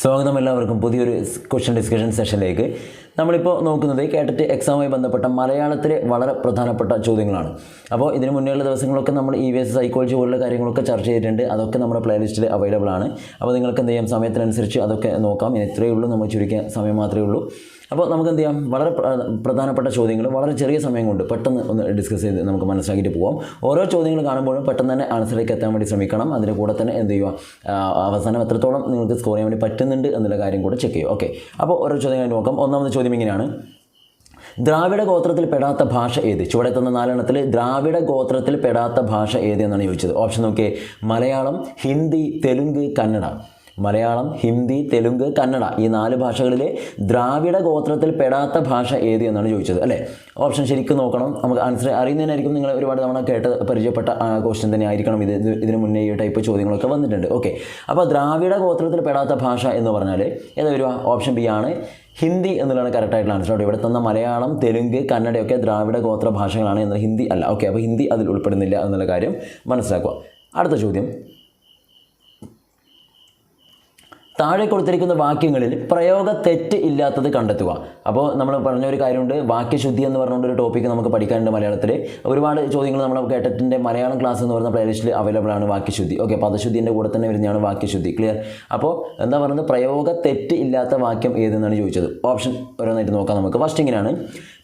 സ്വാഗതം എല്ലാവർക്കും പുതിയൊരു ക്വസ്റ്റ്യൻ ഡിസ്കഷൻ സെഷനിലേക്ക് നമ്മളിപ്പോൾ നോക്കുന്നത് കേട്ടിട്ട് എക്സാമുമായി ബന്ധപ്പെട്ട മലയാളത്തിലെ വളരെ പ്രധാനപ്പെട്ട ചോദ്യങ്ങളാണ്. അപ്പോൾ ഇതിന് മുന്നേയുള്ള ദിവസങ്ങളൊക്കെ നമ്മൾ ഇ വി എസ് സൈക്കോളജി പോലുള്ള കാര്യങ്ങളൊക്കെ ചർച്ച ചെയ്തിട്ടുണ്ട്. അതൊക്കെ നമ്മുടെ പ്ലേലിസ്റ്റിൽ അവൈലബിൾ ആണ്. അപ്പോൾ നിങ്ങൾക്ക് എന്ത് ചെയ്യാം സമയത്തിനനുസരിച്ച് അതൊക്കെ നോക്കാം. ഇനി ഇത്രയേ ഉള്ളൂ. നമ്മൾ ചുരുക്കിയ സമയം മാത്രമേ ഉള്ളൂ. അപ്പോൾ നമുക്ക് എന്ത് ചെയ്യാം വളരെ പ്രധാനപ്പെട്ട ചോദ്യങ്ങൾ വളരെ ചെറിയ സമയം കൊണ്ട് പെട്ടെന്ന് ഒന്ന് ഡിസ്കസ് ചെയ്ത് നമുക്ക് മനസ്സിലാക്കിയിട്ട് പോകാം ഓരോ ചോദ്യങ്ങൾ കാണുമ്പോഴും പെട്ടെന്ന് തന്നെ ആൻസറിലേക്ക് എത്താൻ വേണ്ടി ശ്രമിക്കണം. അതിന്റെ കൂടെ തന്നെ എന്ത് ചെയ്യുക? അവസാനം എത്രത്തോളം നിങ്ങൾക്ക് സ്കോർ ചെയ്യാൻ വേണ്ടി പറ്റുന്നുണ്ട് എന്നുള്ള കാര്യം കൂടെ ചെക്ക് ചെയ്യുക. ഓക്കെ. അപ്പോൾ ഓരോ ചോദ്യങ്ങൾ നോക്കാം. ഒന്നാമത്തെ ചോദ്യം ഇങ്ങനെയാണ്. ദ്രാവിഡ ഗോത്രത്തിൽ പെടാത്ത ഭാഷ ഏത്? ചുവടെ തന്ന നാലെണ്ണത്തിൽ ദ്രാവിഡ ഗോത്രത്തിൽ പെടാത്ത ഭാഷ ഏത് എന്നാണ് ചോദിച്ചത്. ഓപ്ഷൻ നോക്കിയേ. മലയാളം ഹിന്ദി തെലുങ്ക് കന്നഡ. മലയാളം ഹിന്ദി തെലുങ്ക് കന്നഡ ഈ നാല് ഭാഷകളിലെ ദ്രാവിഡ ഗോത്രത്തിൽ പെടാത്ത ഭാഷ ഏത് എന്നാണ് ചോദിച്ചത് അല്ലേ? ഓപ്ഷൻ ശരിക്കും നോക്കണം. നമുക്ക് ആൻസർ അറിയുന്നതിനായിരിക്കും നിങ്ങൾ ഒരുപാട് തവണ കേട്ട് പരിചയപ്പെട്ട ക്വസ്റ്റ്യൻ തന്നെ ആയിരിക്കണം. ഇത് ഇത് ഇതിന് മുന്നേ ഈ ടൈപ്പ് ചോദ്യങ്ങളൊക്കെ വന്നിട്ടുണ്ട്. ഓക്കെ അപ്പോൾ ദ്രാവിഡ ഗോത്രത്തിൽ പെടാത്ത ഭാഷ എന്ന് പറഞ്ഞാൽ ഏതാ വരിക? ഓപ്ഷൻ ബി ആണ് ഹിന്ദി എന്നുള്ളതാണ് കറക്റ്റായിട്ടുള്ള ആൻസർ ആൻസർ ഇവിടെ തന്ന മലയാളം തെലുങ്ക് കന്നഡയൊക്കെ ദ്രാവിഡ ഗോത്ര ഭാഷകളാണ് എന്നാൽ ഹിന്ദി അല്ല. ഓക്കെ അപ്പോൾ ഹിന്ദി അതിൽ ഉൾപ്പെടുന്നില്ല എന്നുള്ള കാര്യം മനസ്സിലാക്കുക. അടുത്ത ചോദ്യം. താഴെ കൊടുത്തിരിക്കുന്ന വാക്യങ്ങളിൽ പ്രയോഗ തെറ്റ് ഇല്ലാത്തത് കണ്ടെത്തുക. അപ്പോൾ നമ്മൾ പറഞ്ഞ ഒരു കാര്യമുണ്ട്. വാക്യശുദ്ധി എന്ന് പറഞ്ഞുകൊണ്ട് ഒരു ടോപ്പിക്ക് നമുക്ക് പഠിക്കാനുണ്ട് മലയാളത്തിൽ ഒരുപാട് ചോദ്യങ്ങൾ നമ്മൾ കേട്ടിട്ടുണ്ട്. മലയാളം ക്ലാസ് എന്ന് പറയുന്ന പ്ലേലിസ്റ്റിൽ അവൈലബിൾ ആണ് വാക്യശുദ്ധി. ഓക്കെ പദശുദ്ധിന്റെ കൂടെ തന്നെ വരുന്നതാണ് വാക്യശുദ്ധി. ക്ലിയർ അപ്പോൾ എന്താ പറയുന്നത്? പ്രയോഗ തെറ്റ് ഇല്ലാത്ത വാക്യം ഏതെന്നാണ് ചോദിച്ചത്? ഓപ്ഷൻ ഓരോന്നായിട്ട് നോക്കാം നമുക്ക്. ഫസ്റ്റ് ഇങ്ങനെയാണ്.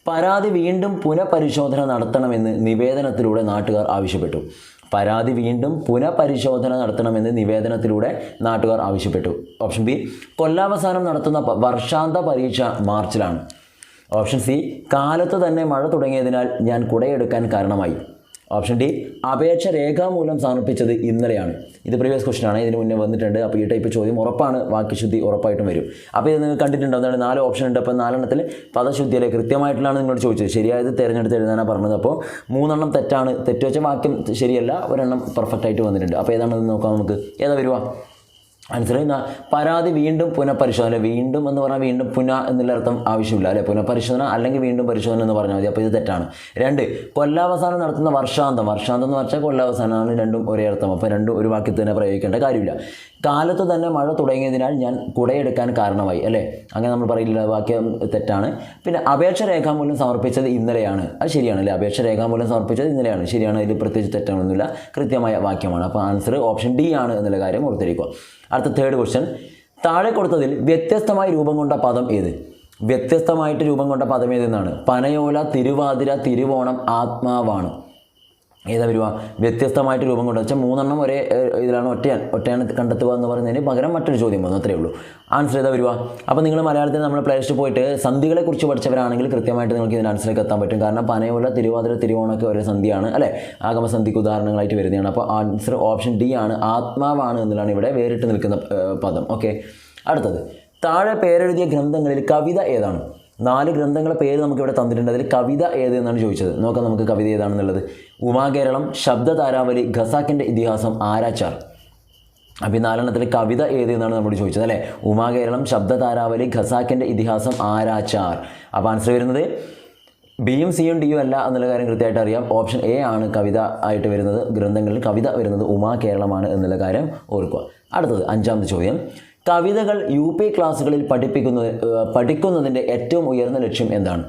പരാതി വീണ്ടും പുനഃപരിശോധന നടത്തണമെന്ന് നിവേദനത്തിലൂടെ നാട്ടുകാർ ആവശ്യപ്പെട്ടു. പരാതി വീണ്ടും പുനഃപരിശോധന നടത്തണമെന്ന് നിവേദനത്തിലൂടെ നാട്ടുകാർ ആവശ്യപ്പെട്ടു. ഓപ്ഷൻ ബി കൊല്ലാവസാനം നടത്തുന്ന വർഷാന്ത പരീക്ഷ മാർച്ചിലാണ്. ഓപ്ഷൻ സി കാലത്ത് തന്നെ മഴ തുടങ്ങിയതിനാൽ ഞാൻ കുടയെടുക്കാൻ കാരണമായി. ഓപ്ഷൻ ഡി അപേക്ഷ രേഖാമൂലം സമർപ്പിച്ചത് ഇന്നലെയാണ്. ഇത് പ്രീവിയസ് ക്വസ്റ്റൻ ആണ്. ഇതിന് മുന്നേ വന്നിട്ടുണ്ട്. അപ്പോൾ ഈ ടൈപ്പ് ചോദ്യം ഉറപ്പാണ്. വാക്യശുദ്ധി ഉറപ്പായിട്ടും വരും. അപ്പോൾ ഇത് നിങ്ങൾ കണ്ടിട്ടുണ്ടോ? എന്താണ്? നാല് ഓപ്ഷൻ ഉണ്ട്. അപ്പോൾ നാലെണ്ണത്തിൽ പദശുദ്ധിയിലെ കൃത്യമായിട്ടുള്ളതാണ് നിങ്ങളോട് ചോദിച്ചത്. ശരിയായത് തിരഞ്ഞെടുത്ത് എഴുതാനാണ് പറഞ്ഞത്. അപ്പോൾ മൂന്നെണ്ണം തെറ്റാണ്. തെറ്റ് വെച്ച വാക്യം ശരിയല്ല. ഒരെണ്ണം പെർഫെക്റ്റ് ആയിട്ട് വന്നിട്ടുണ്ട്. അപ്പോൾ ഏതാണെന്ന് നോക്കാം നമുക്ക്. ഏതാ വരുക? എന്നാ പരാതി വീണ്ടും പുനഃപരിശോധന വീണ്ടും എന്ന് പറഞ്ഞാൽ വീണ്ടും പുന എന്നുള്ള അർത്ഥം ആവശ്യമില്ല അല്ലെ? പുനഃപരിശോധന അല്ലെങ്കിൽ വീണ്ടും പരിശോധന എന്ന് പറഞ്ഞാൽ മതി. അപ്പോൾ ഇത് തെറ്റാണ്. രണ്ട് കൊല്ലാവസാനം നടത്തുന്ന വർഷാന്തം. വർഷാന്തം എന്ന് പറഞ്ഞാൽ കൊല്ലാവസാനമാണ് രണ്ടും ഒരേ അർത്ഥം. അപ്പോൾ രണ്ടും ഒരു വാക്യത്തിൽ തന്നെ പ്രയോഗിക്കേണ്ട കാര്യമില്ല. കാലത്ത് തന്നെ മഴ തുടങ്ങിയതിനാൽ ഞാൻ കുടയെടുക്കാൻ കാരണമായി അല്ലേ? അങ്ങനെ നമ്മൾ പറയില്ല വാക്യം തെറ്റാണ്. പിന്നെ അപേക്ഷ രേഖാമൂലം സമർപ്പിച്ചത് ഇന്നലെയാണ്. അത് ശരിയാണ് അല്ലേ? അപേക്ഷ രേഖാമൂലം സമർപ്പിച്ചത് ഇന്നലെയാണ്. ശരിയാണ് ഇതിൽ പ്രത്യേകിച്ച് തെറ്റാണൊന്നുമില്ല കൃത്യമായ വാക്യമാണ്. അപ്പോൾ ആൻസർ ഓപ്ഷൻ ഡി ആണ് എന്നുള്ള കാര്യം ഓർത്തിരിക്കുക. അടുത്ത തേർഡ് ക്വസ്റ്റ്യൻ താഴെ കൊടുത്തതിൽ വ്യത്യസ്തമായി രൂപം കൊണ്ട പദം ഏത്? വ്യത്യസ്തമായിട്ട് രൂപം കൊണ്ട പദം ഏതെന്നാണ്? പനയോല തിരുവാതിര തിരുവോണം ആത്മാവാണ്. ഏതാ വരുക വ്യത്യസ്തമായിട്ട് രൂപം കൊണ്ടു വെച്ചാൽ മൂന്നെണ്ണം ഒരേ ഇതിലാണ് ഒറ്റയാൻ ഒറ്റയാണ് കണ്ടെത്തുക എന്ന് പറയുന്നതിന് പകരം മറ്റൊരു ചോദ്യം വന്നു. അത്രേ ഉള്ളൂ. ആൻസർ ഏതാ വരുക? അപ്പോൾ നിങ്ങൾ മലയാളത്തിൽ നമ്മൾ പ്ലേലിസ്റ്റ് പോയിട്ട് സന്ധികളെക്കുറിച്ച് പഠിച്ചവരാണെങ്കിൽ കൃത്യമായിട്ട് നിങ്ങൾക്ക് ഇതിന് ആൻസറിലേക്ക് എത്താൻ പറ്റും. കാരണം പനയുള്ള തിരുവാതിര തിരുവോണമൊക്കെ ഒരേ സന്ധിയാണ് അല്ലേ? ആഗമസന്ധിക്ക് ഉദാഹരണങ്ങളായിട്ട് വരുന്നതാണ്. അപ്പോൾ ആൻസർ ഓപ്ഷൻ ഡി ആണ് ആത്മാവാണ് എന്നുള്ളതാണ് ഇവിടെ വേറിട്ട് നിൽക്കുന്ന പദം. ഓക്കെ അടുത്തത്. താഴെ പേരെഴുതിയ ഗ്രന്ഥങ്ങളിൽ കവിത ഏതാണ്? നാല് ഗ്രന്ഥങ്ങളെ പേര് നമുക്ക് ഇവിടെ തന്നിട്ടുണ്ട്. അതിൽ കവിത ഏത് എന്നാണ് ചോദിച്ചത്? നോക്കാം നമുക്ക് കവിത ഏതാണെന്നുള്ളത്. ഉമാകേരളം ശബ്ദതാരാവലി ഖസാക്കിന്റെ ഇതിഹാസം ആരാച്ചാർ. അപ്പോൾ ഈ നാലെണ്ണത്തിൽ കവിത ഏത് എന്നാണ് നമ്മൾ ചോദിച്ചത് അല്ലേ? ഉമാകേരളം ശബ്ദതാരാവലി ഖസാക്കിന്റെ ഇതിഹാസം ആരാച്ചാർ. അപ്പോൾ ആൻസർ വരുന്നത് ബി യും സിയും ഡിയും അല്ല എന്നുള്ള കാര്യം കൃത്യമായിട്ട് അറിയാം. ഓപ്ഷൻ എ ആണ് കവിത ആയിട്ട് വരുന്നത്. ഗ്രന്ഥങ്ങളിൽ കവിത വരുന്നത് ഉമാ കേരളമാണ് എന്നുള്ള കാര്യം ഓർക്കുക. അടുത്തത് അഞ്ചാമത്തെ ചോദ്യം. കവിതകൾ യു പി ക്ലാസ്സുകളിൽ പഠിപ്പിക്കുന്നത് പഠിക്കുന്നതിന്റെ ഏറ്റവും ഉയർന്ന ലക്ഷ്യം എന്താണ്?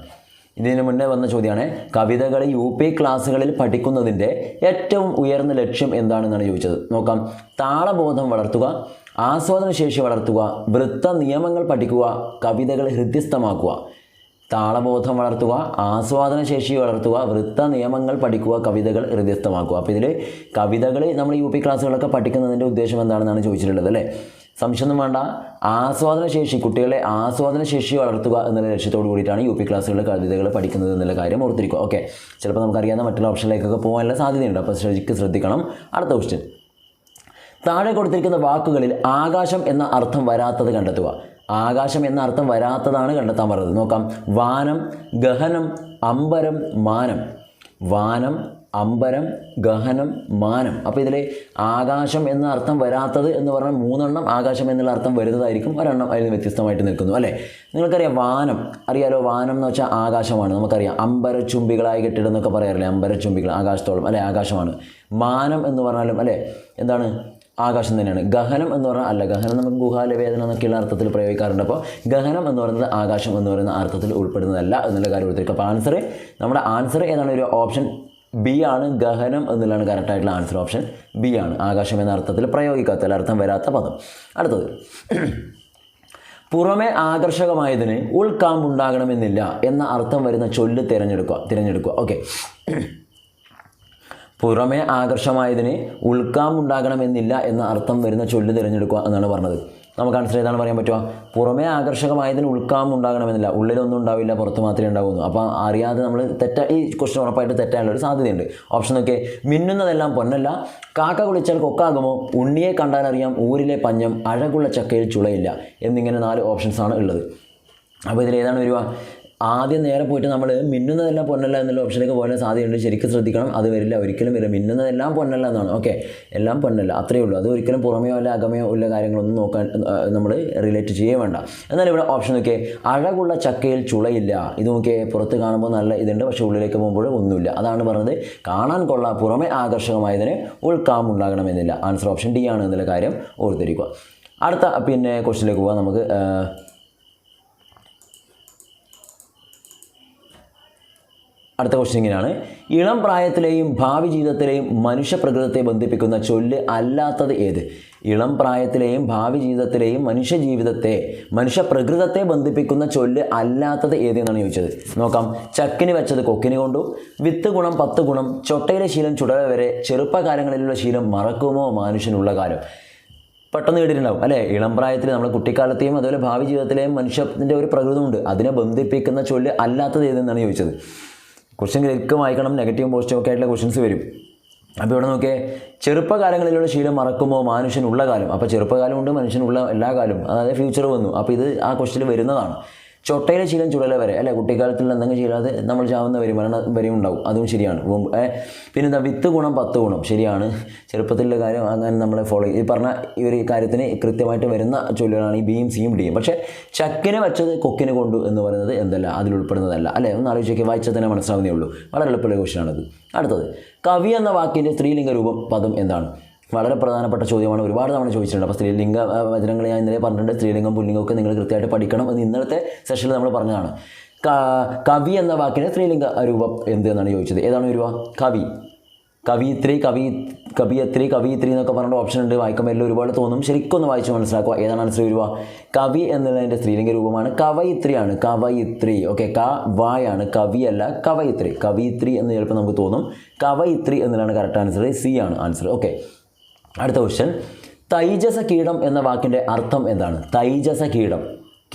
ഇതിന് മുന്നേ വന്ന ചോദ്യമാണ് കവിതകൾ യു പി ക്ലാസ്സുകളിൽ പഠിക്കുന്നതിന്റെ ഏറ്റവും ഉയർന്ന ലക്ഷ്യം എന്താണെന്നാണ് ചോദിച്ചത്. നോക്കാം. താളബോധം വളർത്തുക ആസ്വാദന ശേഷി വളർത്തുക വൃത്ത നിയമങ്ങൾ പഠിക്കുക കവിതകൾ ഹൃദ്യസ്ഥമാക്കുക. താളബോധം വളർത്തുക ആസ്വാദന ശേഷി വളർത്തുക വൃത്ത നിയമങ്ങൾ പഠിക്കുക കവിതകൾ ഹൃദ്യസ്ഥമാക്കുക. അപ്പോൾ ഇതിൽ കവിതകൾ നമ്മൾ യു പി ക്ലാസ്സുകളൊക്കെ പഠിക്കുന്നതിന്റെ ഉദ്ദേശം എന്താണെന്നാണ് ചോദിച്ചിട്ടുള്ളത് അല്ലേ? സംശയമൊന്നും വേണ്ട. ആസ്വാദന ശേഷി കുട്ടികളെ ആസ്വാദന ശേഷി വളർത്തുക എന്നുള്ള ലക്ഷ്യത്തോട് കൂടിയിട്ടാണ് യു പി ക്ലാസ്സുകളിലെ കവിതകൾ പഠിക്കുന്നത് എന്നുള്ള കാര്യം ഓർത്തിരിക്കുക. ഓക്കെ. ചിലപ്പോൾ നമുക്കറിയാവുന്ന മറ്റുള്ള ഓപ്ഷനിലേക്കൊക്കെ പോകാനുള്ള സാധ്യതയുണ്ട്. അപ്പോൾ ശരിക്കും ശ്രദ്ധിക്കണം. അടുത്ത ക്വസ്റ്റ്യൻ താഴെ കൊടുത്തിരിക്കുന്ന വാക്കുകളിൽ ആകാശം എന്ന അർത്ഥം വരാത്തത് കണ്ടെത്തുക. ആകാശം എന്ന അർത്ഥം വരാത്തതാണ് കണ്ടെത്താൻ പറഞ്ഞത്. നോക്കാം. വാനം ഗഹനം അമ്പരം മാനം. വാനം അമ്പരം ഗഹനം മാനം. അപ്പോൾ ഇതിലെ ആകാശം എന്ന അർത്ഥം വരാത്തത് എന്ന് പറഞ്ഞാൽ മൂന്നെണ്ണം ആകാശം എന്നുള്ള അർത്ഥം വരുന്നതായിരിക്കും. ഒരെണ്ണം അതിൽ വ്യത്യസ്തമായിട്ട് നിൽക്കുന്നു അല്ലേ? നിങ്ങൾക്കറിയാം വാനം. അറിയാലോ വാനം എന്ന് വെച്ചാൽ ആകാശമാണ്. നമുക്കറിയാം അമ്പരച്ചുംബികളായി കെട്ടിടം എന്നൊക്കെ പറയാറില്ലേ? അമ്പരച്ചുംബികൾ ആകാശത്തോളം അല്ലെ? ആകാശമാണ്. മാനം എന്ന് പറഞ്ഞാലും അല്ലേ? എന്താണ്? ആകാശം തന്നെയാണ്. ഗഹനം എന്ന് പറഞ്ഞാൽ അല്ല ഗഹനം നമുക്ക് ഗുഹാലവേദന എന്നൊക്കെയുള്ള അർത്ഥത്തിൽ പ്രയോഗിക്കാറുണ്ട്. അപ്പോൾ ഗഹനം എന്ന് പറയുന്നത് ആകാശം എന്ന് പറയുന്ന അർത്ഥത്തിൽ ഉൾപ്പെടുന്നതല്ല എന്നുള്ള കാര്യം കൊടുത്തിരിക്കും അപ്പോൾ ആൻസർ നമ്മുടെ ആൻസർ ഏതാണ് ഒരു ഓപ്ഷൻ ബി ആണ് ഗഹനം എന്നുള്ളതാണ് കറക്റ്റായിട്ടുള്ള ആൻസർ ഓപ്ഷൻ ബി ആണ് ആകാശം എന്ന അർത്ഥത്തിൽ പ്രയോഗിക്കാത്ത അർത്ഥം വരാത്ത പദം. അടുത്തത്. പുറമെ ആകർഷകമായതിന് ഉൾക്കാമ്പുണ്ടാകണമെന്നില്ല എന്ന അർത്ഥം വരുന്ന ചൊല്ല് തിരഞ്ഞെടുക്കുക തിരഞ്ഞെടുക്കുക. ഓക്കെ പുറമെ ആകർഷമായതിന് ഉൾക്കാമ്പുണ്ടാകണമെന്നില്ല എന്ന അർത്ഥം വരുന്ന ചൊല്ല് തിരഞ്ഞെടുക്കുക എന്നാണ് പറഞ്ഞത്. നമുക്ക് ആൻസർ ഏതാണ് പറയാൻ പറ്റുക? പുറമേ ആകർഷകമായതിന് ഉൾക്കാം ഉണ്ടാകണമെന്നില്ല. ഉള്ളിലൊന്നും ഉണ്ടാവില്ല പുറത്ത് മാത്രമേ ഉണ്ടാവുന്നു. അപ്പോൾ അറിയാതെ നമ്മൾ തെറ്റാ ഈ ക്വസ്റ്റ്യൻ ഉറപ്പായിട്ട് തെറ്റാനുള്ള ഒരു സാധ്യതയുണ്ട്. ഓപ്ഷൻ മിന്നുന്നതെല്ലാം പൊന്നല്ല. കാക്ക കുളിച്ചാൽ കൊക്കാകുമോ? ഉണ്ണിയെ കണ്ടാലറിയാം ഊരിലെ പഞ്ഞം അഴകുള്ള ചക്കയിൽ ചുളയില്ല. എന്നിങ്ങനെ നാല് ഓപ്ഷൻസാണ് ഉള്ളത്. അപ്പോൾ ഇതിൽ ഏതാണ് വരിക? ആദ്യം നേരെ പോയിട്ട് നമ്മൾ മിന്നുന്നതെല്ലാം പൊന്നല്ല എന്നുള്ള ഓപ്ഷനിലേക്ക് പോകാൻ സാധ്യതയുണ്ട്. ശരിക്കും ശ്രദ്ധിക്കണം അത് വരില്ല. ഒരിക്കലും വരില്ല. മിന്നുന്നതെല്ലാം പൊന്നല്ല എന്നാണ്. ഓക്കെ. എല്ലാം പൊന്നല്ല. അത്രയേ ഉള്ളൂ. അത് ഒരിക്കലും പുറമെയോ അല്ല അകമയോ ഉള്ള കാര്യങ്ങളൊന്നും നോക്കാൻ നമ്മൾ റിലേറ്റ് ചെയ്യേ വേണ്ട. എന്നാൽ ഇവിടെ ഓപ്ഷൻ നോക്കിയേ അഴകുള്ള ചക്കയിൽ ചുളയില്ല. ഇത് നോക്കിയേ പുറത്ത് കാണുമ്പോൾ നല്ല ഇതുണ്ട്. പക്ഷേ ഉള്ളിലേക്ക് പോകുമ്പോൾ ഒന്നുമില്ല. അതാണ് പറഞ്ഞത്. കാണാൻ കൊള്ളാം. പുറമെ ആകർഷകമായതിന് ഉൾക്കാമുണ്ടാകണമെന്നില്ല ആൻസർ ഓപ്ഷൻ ഡി ആണ് എന്നുള്ള കാര്യം ഓർത്തിരിക്കുക. അടുത്ത പിന്നെ ക്വസ്റ്റിലേക്ക് പോകാം നമുക്ക് അടുത്ത ക്വസ്റ്റ്യൻ ഇങ്ങനെയാണ്. ഇളം പ്രായത്തിലെയും ഭാവി ജീവിതത്തിലെയും മനുഷ്യ പ്രകൃതത്തെ ബന്ധിപ്പിക്കുന്ന ചൊല്ല് അല്ലാത്തത് ഏത്? ഇളം പ്രായത്തിലെയും ഭാവി ജീവിതത്തിലെയും മനുഷ്യ ജീവിതത്തെ മനുഷ്യ പ്രകൃതത്തെ ബന്ധിപ്പിക്കുന്ന ചൊല്ല് അല്ലാത്തത് ഏത് എന്നാണ് ചോദിച്ചത്? നോക്കാം. ചക്കിന് വെച്ചത് കൊക്കിന് കൊണ്ടു വിത്ത് ഗുണം പത്ത് ഗുണം ചൊട്ടയിലെ ശീലം ചുടല വരെ ചെറുപ്പകാലങ്ങളിലുള്ള ശീലം മറക്കുമോ മനുഷ്യനുള്ള കാലം? പെട്ടെന്ന് കേട്ടിട്ടുണ്ടാവും അല്ലേ? ഇളം പ്രായത്തിൽ നമ്മുടെ കുട്ടിക്കാലത്തെയും അതുപോലെ ഭാവി ജീവിതത്തിലെയും മനുഷ്യത്തിന്റെ ഒരു പ്രകൃതമുണ്ട്. അതിനെ ബന്ധിപ്പിക്കുന്ന ചൊല്ല് അല്ലാത്തത് ഏതെന്നാണ് ചോദിച്ചത്? ക്വസ്റ്റ്യൻ ശരിക്കും വായിക്കണം നെഗറ്റീവും പോസിറ്റീവും ഒക്കെ ആയിട്ടുള്ള ക്വസ്റ്റ്യൻസ് വരും. അപ്പോൾ ഇവിടെ നോക്കിയേ ചെറുപ്പകാലങ്ങളിലുള്ള ശീലം മറക്കുമോ മനുഷ്യനുള്ള കാലം അപ്പോൾ ചെറുപ്പകാലം ചെറുപ്പകാലമുണ്ട് മനുഷ്യനുള്ള എല്ലാ കാലവും അതായത് ഫ്യൂച്ചർ വന്നു. അപ്പോൾ ഇത് ആ ക്വസ്റ്റിൽ വരുന്നതാണ്. ചൊട്ടയിലെ ശീലം ചുടല വരെ അല്ലെ? കുട്ടിക്കാലത്തിൽ എന്തെങ്കിലും ചെയ്യാതെ നമ്മൾ ചാവുന്ന വരും മരണ വരെയും ഉണ്ടാവും. അതും ശരിയാണ്. പിന്നെ എന്താ? വിത്ത് ഗുണം പത്ത് ഗുണം. ശരിയാണ്. ചെറുപ്പത്തിലുള്ള കാര്യം അങ്ങനെ നമ്മളെ ഫോളോ ഈ പറഞ്ഞ ഈ ഒരു കാര്യത്തിന് കൃത്യമായിട്ട് വരുന്ന ചൊല്ലുകളാണ് ഈ ബിയും സിയും ഡിയും പക്ഷേ ചക്കിനെ വെച്ചത് കൊക്കിന് കൊണ്ടു എന്ന് പറയുന്നത് എന്തല്ല? അതിൽ ഉൾപ്പെടുന്നതല്ല. അല്ലേ? ഒന്ന് ആലോചിച്ചൊക്കെ. വായിച്ചാൽ തന്നെ മനസ്സിലാവുന്നേ ഉള്ളൂ. വളരെ എളുപ്പമുള്ള ക്വസ്റ്റ്യനാണത് അടുത്തത് കവി എന്ന വാക്കിന്റെ സ്ത്രീലിംഗ രൂപം പദം എന്താണ്? വളരെ പ്രധാനപ്പെട്ട ചോദ്യമാണ്. ഒരുപാട് തവണ ചോദിച്ചിട്ടുണ്ട്. അപ്പോൾ സ്ത്രീലിംഗ വചനങ്ങൾ ഞാൻ ഇന്നലെ പറഞ്ഞിട്ടുണ്ട്. സ്ത്രീലിംഗം പുല്ലിംഗം ഒക്കെ നിങ്ങൾ കൃത്യമായിട്ട് പഠിക്കണം എന്ന് ഇന്നലത്തെ സെഷനിൽ നമ്മൾ പറഞ്ഞതാണ്. കവി എന്ന വാക്കിന് സ്ത്രീലിംഗ രൂപം എന്ത് എന്നാണ് ചോദിച്ചത്. ഏതാണ് രൂപ? കവി. കവിയിത്രി കവി കവിയത്രി കവിയിത്രി എന്നൊക്കെ പറഞ്ഞ ഓപ്ഷൻ ഉണ്ട്. വായിക്കുമ്പോൾ എല്ലാം ഒരുപാട് തോന്നും. ശരിക്കും ഒന്ന് വായിച്ച് മനസ്സിലാക്കുക. ഏതാണ് ആൻസർ വരിക കവി എന്നുള്ളതിന്റെ സ്ത്രീലിംഗ രൂപമാണ്. കവയിത്രിയാണ്. കവയിത്രി. ഓക്കെ ക വായാണ്. കവിയല്ല കവയിത്രി. കവിയിത്രി എന്ന് ചിലപ്പോൾ നമുക്ക് തോന്നും. കവയിത്രി എന്നുള്ളതാണ് കറക്റ്റ് ആൻസർ സി ആണ് ആൻസർ ഓക്കെ അടുത്ത ക്വസ്റ്റ്യൻ തൈജസ കീടം എന്ന വാക്കിന്റെ അർത്ഥം എന്താണ്? തൈജസ കീടം.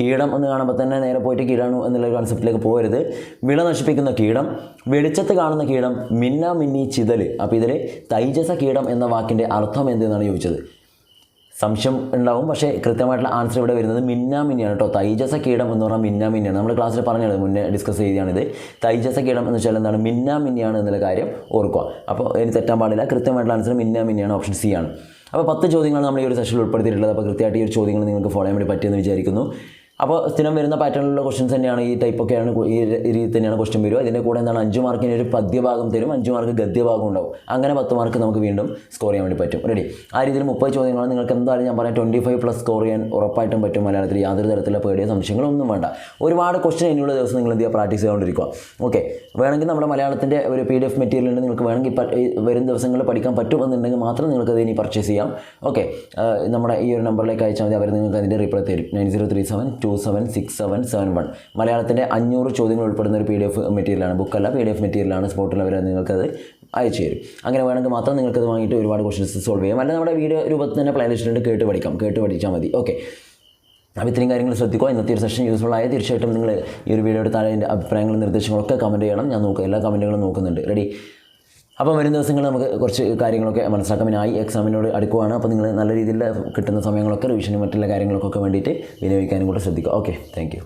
കീടം എന്ന് കാണുമ്പോൾ തന്നെ നേരെ പോയിട്ട് കീടാണു എന്നുള്ള കൺസെപ്റ്റിലേക്ക് പോകരുത് വിള നശിപ്പിക്കുന്ന കീടം വെളിച്ചത്ത് കാണുന്ന കീടം മിന്ന മിന്നി ചിതൽ അപ്പോൾ ഇതിൽ തൈജസ കീടം എന്ന വാക്കിന്റെ അർത്ഥം എന്തെന്നാണ് ചോദിച്ചത്? സംശയം ഉണ്ടാവും. പക്ഷേ കൃത്യമായിട്ടുള്ള ആൻസർ ഇവിടെ വരുന്നത് മിന്നാമിന്നിയാണ് കേട്ടോ തൈജസ കീടം എന്ന് പറഞ്ഞാൽ മിന്നാമിന്നിയാണ്. നമ്മൾ ക്ലാസ്സിൽ പറഞ്ഞത് മുന്നേ ഡിസ്കസ് ചെയ്തതാണിത്. തൈജസ കീടം എന്ന് വെച്ചാൽ എന്താണ്? മിന്നാമിന്നിയാണ് എന്നുള്ള കാര്യം ഓർക്കുക. അപ്പോൾ ഇനി തെറ്റാൻ പാടില്ല. കൃത്യമായിട്ടുള്ള ആൻസർ മിന്നാമിന്നിയാണ് ഓപ്ഷൻ സി ആണ്. അപ്പോൾ പത്ത് ചോദ്യങ്ങളാണ് നമ്മൾ ഈ ഒരു സെഷനിൽ ഉൾപ്പെടുത്തിയിട്ടുള്ളത്. അപ്പോൾ കൃത്യമായിട്ട് ഈ ഒരു ചോദ്യങ്ങൾ നിങ്ങൾക്ക് ഫോളോ ചെയ്യാൻ വേണ്ടി പറ്റിയെന്ന് വിചാരിക്കുന്നു. അപ്പോൾ സ്ഥിരം വരുന്ന പാറ്റേണിലുള്ള ക്വസ്റ്റ്യൻസ് തന്നെയാണ് ഈ ടൈപ്പ് ഒക്കെയാണ് ഈ രീതി തന്നെയാണ് ക്വസ്റ്റ്യൻ വരിക. ഇതിന്റെ കൂടെ എന്താണ്? അഞ്ച് മാർക്കിന് ഒരു പദ്യഭാഗം തരും. അഞ്ച് മാർക്ക് ഗദ്യഭാഗം ഉണ്ടാവും. അങ്ങനെ പത്ത് മാർക്ക് നമുക്ക് വീണ്ടും സ്കോർ ചെയ്യാൻ വേണ്ടി പറ്റും. റെഡി ആ രീതിയിൽ മുപ്പത് ചോദ്യങ്ങളാണ്. നിങ്ങൾക്ക് എന്തായാലും ഞാൻ പറയാം ട്വന്റി ഫൈവ് പ്ലസ് സ്കോർ ചെയ്യാൻ ഉറപ്പായിട്ടും പറ്റും മലയാളത്തിൽ. യാതൊരു തരത്തിലുള്ള പേടിയോ സംശയങ്ങളൊന്നും വേണ്ട. ഒരുപാട് ക്വസ്റ്റ്യൻ ഇനിയുള്ള ദിവസം നിങ്ങൾ എന്ത് ചെയ്യുക? പ്രാക്ടീസ് ചെയ്തുകൊണ്ടിരിക്കുക ഓക്കെ വേണമെങ്കിൽ നമ്മുടെ മലയാളത്തിന്റെ ഒരു പി ഡി എഫ് മെറ്റീരിയൽ ഉണ്ട്. നിങ്ങൾക്ക് വേണമെങ്കിൽ വരും ദിവസങ്ങളിൽ പഠിക്കാൻ പറ്റും എന്നുണ്ടെങ്കിൽ മാത്രം നിങ്ങൾക്ക് അത് ഇനി പർച്ചേസ് ചെയ്യാം. ഓക്കെ നമ്മുടെ ഈ ഒരു നമ്പറിലേക്ക് അയച്ചാൽ മതി. അവർ നിങ്ങൾക്ക് അതിന്റെ റിപ്ലൈ തരും. Nine zero three seven two seven six seven seven one മലയാളത്തിന്റെ അഞ്ഞൂറ് ചോദ്യങ്ങൾ ഉൾപ്പെടുന്ന ഒരു പി ഡി എഫ് മെറ്റീരിയലാണ് ബുക്കല്ല പി ഡി എഫ് മെറ്റീരിയലാണ് സ്പോട്ടിൽ അവർ നിങ്ങൾക്കത് അയച്ചു തരും. അങ്ങനെ വേണമെങ്കിൽ മാത്രം നിങ്ങൾക്കത് വാങ്ങിയിട്ട് ഒരുപാട് ക്വസ്റ്റൻസ് സോൾവ് ചെയ്യാം. അല്ല നമ്മുടെ വീഡിയോ രൂപത്തിൽ തന്നെ പ്ലേലിസ്റ്റിലുണ്ട് കേട്ട് പഠിക്കാം. കേട്ട് പഠിച്ചാൽ മതി. ഓക്കെ അപ്പോൾ ഇത്രയും കാര്യങ്ങൾ ശ്രദ്ധിക്കുക. ഇന്നത്തെ ഒരു സെഷൻ യൂസ്ഫുൾ ആയ തീർച്ചയായിട്ടും നിങ്ങൾ ഈ ഒരു വീഡിയോയുടെ താഴെ എന്റെ അഭിപ്രായങ്ങളും നിർദ്ദേശങ്ങളൊക്കെ കമന്റ് ചെയ്യണം. ഞാൻ നോക്കുക എല്ലാ കമന്റുകളും നോക്കുന്നുണ്ട്. റെഡി അപ്പോൾ വരും ദിവസങ്ങൾ നമുക്ക് കുറച്ച് കാര്യങ്ങളൊക്കെ മനസ്സിലാക്കാം പിന്നെ ആയി എക്സാമിനോട് അടുക്കുവാണ്. അപ്പോൾ നിങ്ങൾ നല്ല രീതിയിൽ കിട്ടുന്ന സമയങ്ങളൊക്കെ റിവിഷനും മറ്റുള്ള കാര്യങ്ങൾക്കൊക്കെ വേണ്ടിയിട്ട് വിനിയോഗിക്കാനും കൂടെ ശ്രദ്ധിക്കുക. Okay thank